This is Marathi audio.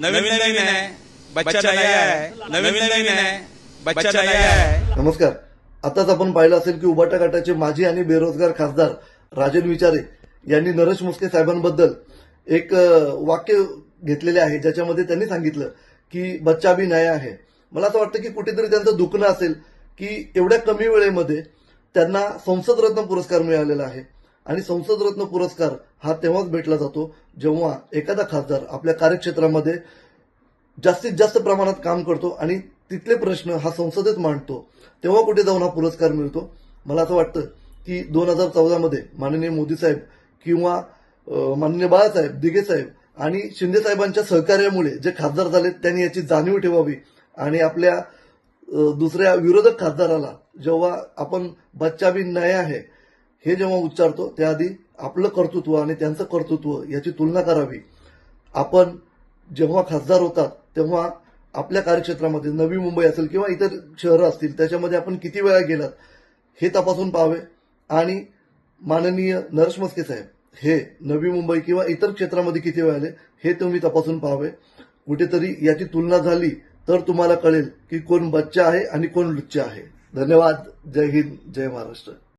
नवीन नवीन आहे बच्चा नया आहे नवीन नवीन आहे बच्चा नया आहे. नमस्कार. आताच आपण पाहिलं असेल की उबाटा गटाचे माजी आणि बेरोजगार खासदार राजन विचारे यांनी नरेश मुस्के साहेबांबद्दल एक वाक्य घेतलेले आहे ज्याच्यामध्ये त्यांनी सांगितलं की बच्चा भी नया आहे. मला असं वाटतं की कुठेतरी त्यांचं दुखणं असेल की एवढ्या कमी वेळेमध्ये त्यांना संसद रत्न पुरस्कार मिळालेला आहे. आणि संसद रत्न पुरस्कार हा तेव्हाच भेटला जातो जेव्हा एखादा खासदार आपल्या कार्यक्षेत्रामध्ये जास्तीत जास्त प्रमाणात काम करतो आणि तिथले प्रश्न हा संसदेत मांडतो तेव्हा कुठे जाऊन हा पुरस्कार मिळतो? मला असं वाटतं की दोन हजार चौदामध्ये माननीय मोदी साहेब किंवा माननीय बाळासाहेब दिघे साहेब आणि शिंदे साहेबांच्या सहकार्यामुळे जे खासदार झाले त्यांनी याची जाणीव ठेवावी आणि आपल्या दुसऱ्या विरोधक खासदाराला जेव्हा आपण बच्चा बी नया आहे हे जेव्हा उच्चारतो त्याआधी आपलं कर्तृत्व आणि त्यांचं कर्तृत्व याची तुलना करावी. आपण जेव्हा खासदार होतात तेव्हा आपल्या कार्यक्षेत्रामध्ये नवी मुंबई असेल किंवा इतर शहरं असतील त्याच्यामध्ये आपण किती वेळा गेलात हे तपासून पाहावे. आणि माननीय नरेश मस्के साहेब हे नवी मुंबई किंवा इतर क्षेत्रामध्ये किती वेळा आले हे तुम्ही तपासून पाहावे. कुठेतरी याची तुलना झाली तर तुम्हाला कळेल की कोण बच्चा आहे आणि कोण लुच्चा आहे. धन्यवाद. जय हिंद. जय महाराष्ट्र.